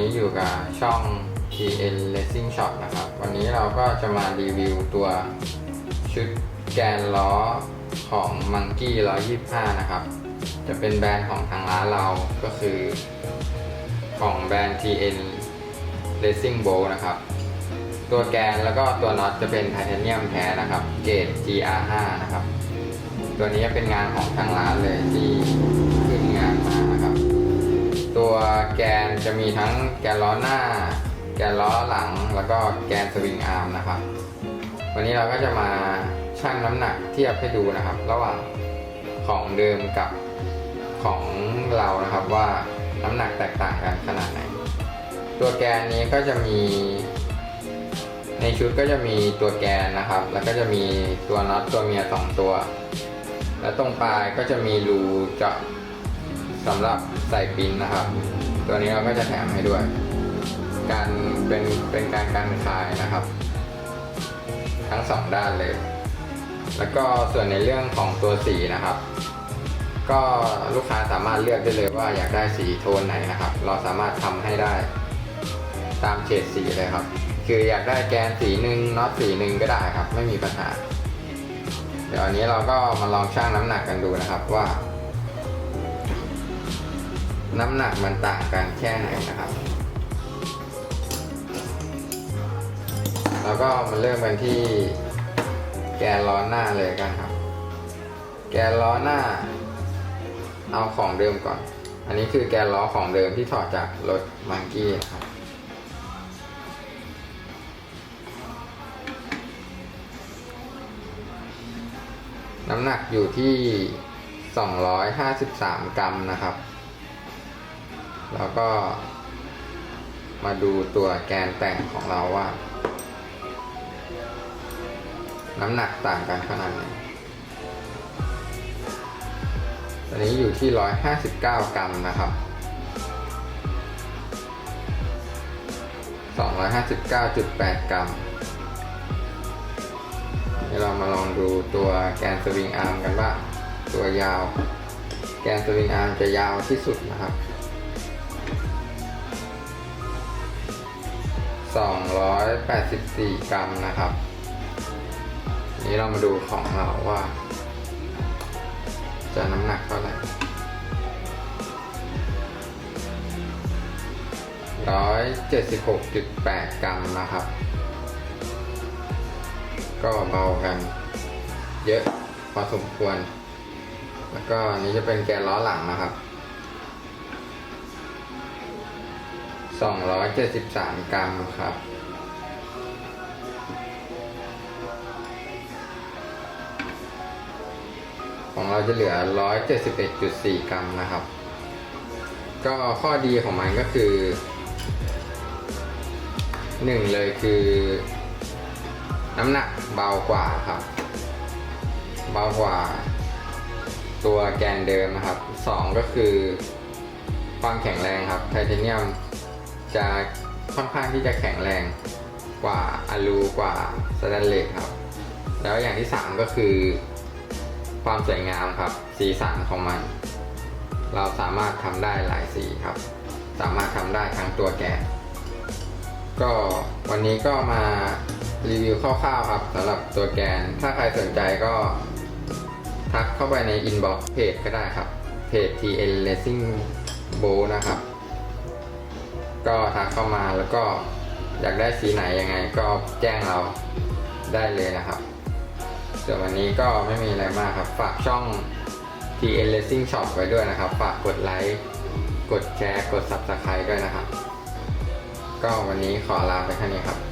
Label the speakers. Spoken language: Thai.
Speaker 1: นี้อยู่กับช่อง TN Racing Shop นะครับ วันนี้เราก็จะมารีวิวตัวชุดแกนล้อของ Monkey 125 นะครับ จะเป็นแบรนด์ของทางร้านเราก็คือ ของแบรนด์ TN Racing Bowl นะครับ ตัวแกนแล้วก็ตัวน็อตจะเป็นไทเทเนียมแท้นะครับ เกรด GR5 นะครับ ตัวนี้เป็นงานของทางร้านเลยที่ ตัวแกนจะมีทั้งแกนล้อหน้า แกนล้อหลัง แล้วก็แกนสวิงอาร์มนะครับ วันนี้เราก็จะมาชั่งน้ำหนักเทียบให้ดูนะครับ ระหว่างของเดิมกับของเรานะครับว่าน้ำหนักแตกต่างกันขนาดไหน ตัวแกนนี้ก็จะมี ในชุดก็จะมีตัวแกนนะครับ แล้วก็จะมีตัวน็อตตัวเมียสองตัว และตรงปลายก็จะมีรูเจาะ สำหรับใส่ปิ้นนะครับ ตัวนี้เราก็จะแถมให้ด้วย การเป็นเป็นการกันคายนะครับ ทั้งสองด้านเลย แล้วก็ส่วนในเรื่องของตัวสีนะครับ ก็ลูกค้าสามารถเลือกได้เลยว่าอยากได้สีโทนไหนนะครับ เราสามารถทำให้ได้ตามเฉดสีเลยครับ คืออยากได้แกนสีหนึ่งน็อตสีหนึ่งก็ได้ครับ ไม่มีปัญหา เดี๋ยวอันนี้เราก็มาลองชั่งน้ำหนักกันดูนะครับว่า น้ำหนักมันต่างกันแค่ไหนนะครับ แล้วก็มาเริ่มกันที่แกนล้อหน้าเลยกันครับ แกนล้อหน้า เอาของเดิมก่อน อันนี้คือแกนล้อของเดิมที่ถอดจากรถมังกี้นะครับน้ำหนักอยู่ที่ 253 กรัมนะครับ แล้วก็มาดูตัวแกนแต่งของเราว่า น้ำหนักต่างกันขนาดไหนตอนนี้อยู่ที่ 159 กรัมนะครับ 259.8 กรัมเดี๋ยวเรามาลองดูตัวแกนสวิงอาร์มกันบ้างตัวยาว แกนสวิงอาร์มจะยาวที่สุดนะครับ 284 กรัมนะครับ นี้เรามาดูของเราว่า จะน้ำหนักเท่าไหร่ร้อยเจ็ดสิบหกจุดแปดกรัมนะครับ ก็เบากัน เยอะพอสมควร แล้วก็นี้จะเป็นแกนล้อหลังนะครับ 273 กรัมครับ ของเราจะเหลือ 171.4 กรัมนะครับ ก็ข้อดีของมันก็คือหนึ่งเลยคือ น้ำหนักเบากว่าครับ เบากว่า ตัวแกนเดิมนะครับสองก็คือ ความแข็งแรงครับไทเทเนียม จะค่อนข้างที่จะแข็งแรงกว่าอะลูกว่าสแตนเลสครับ แล้วอย่างที่สามก็คือ ความสวยงามครับ สีสันของมัน เราสามารถทำได้หลายสีครับ สามารถทำได้ทั้งตัวแกนก็วันนี้ก็มารีวิวคร่าวๆครับสำหรับตัวแกน ถ้าใครสนใจก็ ทักเข้าไปในอินบ็อกซ์เพจก็ได้ครับ เพจ TL Racing b o นะครับ ก็ทักเข้ามาแล้วก็อยากได้สีไหนยังไงก็แจ้งเราได้เลยนะครับ ส่วนวันนี้ก็ไม่มีอะไรมากครับ ฝากช่อง TL Racing Shop ไว้ด้วยนะครับ ฝากกดไลค์กดแชร์ กด Subscribe ด้วยนะครับ ก็วันนี้ขอลาไปแค่นี้ครับ